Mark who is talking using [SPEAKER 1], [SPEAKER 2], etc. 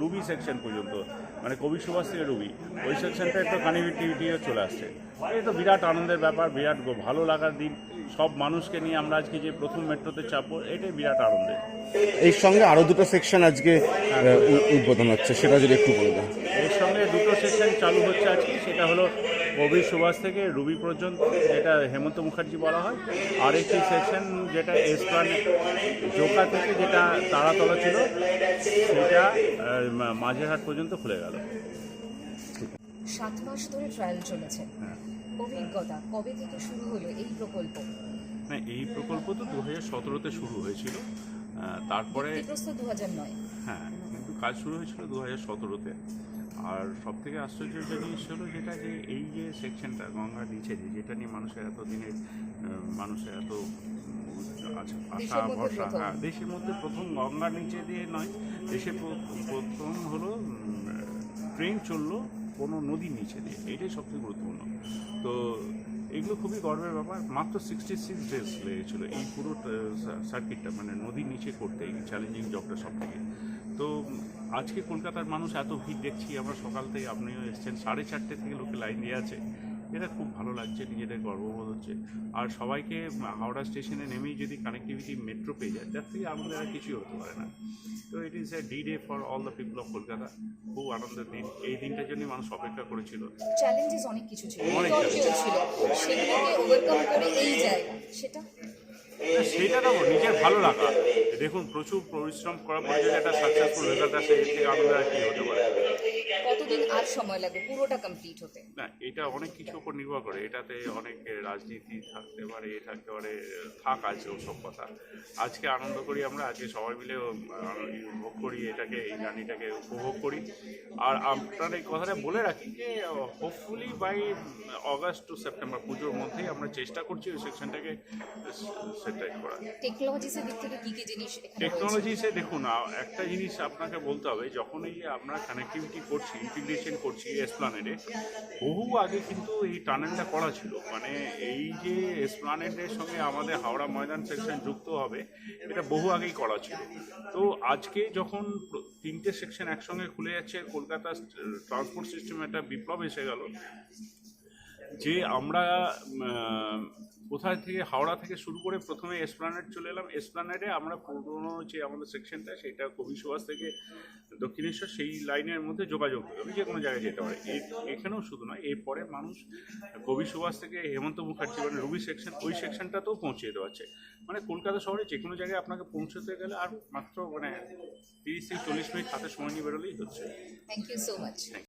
[SPEAKER 1] Ruby section পর্যন্ত মানে কবি সুভাষ থেকে রুবি ওই সেকশনটা একটু কানেক্টিভিটিও চলে আসছে। এই তো বিরাট আনন্দের ব্যাপার বিরাট ভালো লাগার দিন সব মানুষকে নিয়ে আমরা আজকে যে প্রথম মেট্রোতে চাপবো এটাই বিরাট আনন্দের।
[SPEAKER 2] এই সঙ্গে আরও দুটো সেকশন আজকে উদ্বোধন হচ্ছে সেটা যদি একটু বলে দেন।
[SPEAKER 1] সঙ্গে দুটো সেকশন চালু হচ্ছে আজকে। সেটা হলো কবি সুভাষ থেকে রুবি পর্যন্ত যেটা হেমন্ত মুখার্জি বলা হয়। আর একটি সেকশন যেটা এসপ্লান জোকা থেকে যেটা তারাতলা ছিল সেটা মাঝেরহাট পর্যন্ত খুলে গেল।
[SPEAKER 3] সাত মাস ধরে ট্রায়াল চলেছে।
[SPEAKER 1] হ্যাঁ।
[SPEAKER 3] অভিজ্ঞতা কবে থেকে শুরু হলো এই প্রকল্প?
[SPEAKER 1] না এই প্রকল্প তো দু হাজার সতেরোতে শুরু হয়েছিল। তারপরে
[SPEAKER 3] দু হাজার নয়।
[SPEAKER 1] হ্যাঁ কাজ শুরু হয়েছিল দু হাজার সতেরোতে। আর সব থেকে আশ্চর্য জিনিস হলো যেটা যে এই যে সেকশনটা গঙ্গার নিচে যে যেটা নিয়ে মানুষের এত দিনের মানুষের এত আশা আশা
[SPEAKER 3] দেশের মধ্যে
[SPEAKER 1] ভরসা।
[SPEAKER 3] প্রথম।
[SPEAKER 1] হ্যাঁ দেশের মধ্যে প্রথম গঙ্গার নিচে দিয়ে নয় দেশে প্রথম হলো ট্রেন চলল কোনো নদীর নিচে দিয়ে। এটাই সবচেয়ে গুরুত্বপূর্ণ। তো এগুলো খুবই গর্বের ব্যাপার। মাত্র সিক্সটি সিক্স ডেজ লেগেছিলো এই পুরো সার্কিটটা মানে নদীর নিচে করতে এই চ্যালেঞ্জিং জবটা সব থেকে আজকে কলকাতার মানুষ এত ভিড় দেখছি আমরা সকাল থেকে আপনিও এসছেন সাড়ে চারটে থেকে লোকে লাইন দিয়ে আছে। এটা খুব ভালো লাগছে নিজেদের গর্ববোধ হচ্ছে। আর সবাইকে হাওড়া স্টেশনে নেমেই যদি কানেক্টিভিটি মেট্রো পেয়ে যায় তার থেকে আমাদের আর কিছুই হতে পারে না। তো it is a D day for all the people of Kolkata. খুব আনন্দের দিন। এই দিনটার জন্য মানুষ অপেক্ষা করেছিল।
[SPEAKER 3] চ্যালেঞ্জেস অনেক কিছু ছিল।
[SPEAKER 1] অনেক
[SPEAKER 3] ছিল। সেগুলোকে ওভারকাম করে এই জায়গা। সেটা
[SPEAKER 1] সেইটা না নিজের ভালো লাগা দেখুন প্রচুর পরিশ্রম করার পরে যদি একটা সাকসেসফুল রেজাল্ট আসে এর থেকে আনন্দ আর কি হতে পারে?
[SPEAKER 3] কতদিন আর সময় লাগবে? পুরোটা কমপ্লিট হতে?
[SPEAKER 1] না এটা অনেক কিছু উপর নির্ভর করে। এটাতে অনেক রাজনীতি থাকতে পারে এ থাকতে পারে থাক আছে ওসব কথা। আজকে আনন্দ করি আমরা আজকে সবাই মিলে উপভোগ করি এটাকে এই জার্নিটাকে উপভোগ করি। আর আপনার এই কথাটা বলে রাখি যে hopefully by August to September পুজোর মধ্যেই আমরা চেষ্টা করছি ওই সেকশনটাকে সেটাই করা।
[SPEAKER 3] টেকনোলজিসের দিক থেকে কি কি জিনিস
[SPEAKER 1] টেকনোলজিসে দেখুন একটা জিনিস আপনাকে বলতে হবে যখন এই যে আমরা কানেক্টিভিটি করছি ইন্টিগ্রেশন করছি এসপ্লানেডে বহু আগে কিন্তু এই টানেলটা করা ছিল। মানে এই যে এসপ্লানেডের সঙ্গে আমাদের হাওড়া ময়দান সেকশন যুক্ত হবে এটা বহু আগেই করা ছিল। তো আজকে যখন তিনটে সেকশন একসঙ্গে খুলে যাচ্ছে কলকাতা ট্রান্সপোর্ট সিস্টেমে একটা বিপ্লব এসে গেল যে আমরা কোথায় থেকে, হাওড়া থেকে শুরু করে প্রথমে এসপ্লানেড চলে এলাম। এসপ্লানেডে আমরা পুরোনো যে আমাদের সেকশনটা সেটা কবি সুভাষ থেকে দক্ষিণেশ্বর, সেই লাইনের মধ্যে যোগাযোগ গেলো যে কোনো জায়গায় যেতে পারে। এখানেও শুধু নয়, এরপরে মানুষ কবি সুভাষ থেকে হেমন্ত মুখার্জি মানে রবি সেকশন ওই সেকশনটাতেও পৌঁছে যেতে পারছে। মানে কলকাতা শহরে যে কোনো জায়গায় আপনাকে পৌঁছতে গেলে আর মাত্র মানে তিরিশ থেকে চল্লিশ মিনিট হাতে সময় নিয়ে বেরোলেই হচ্ছে।
[SPEAKER 3] Thank you so much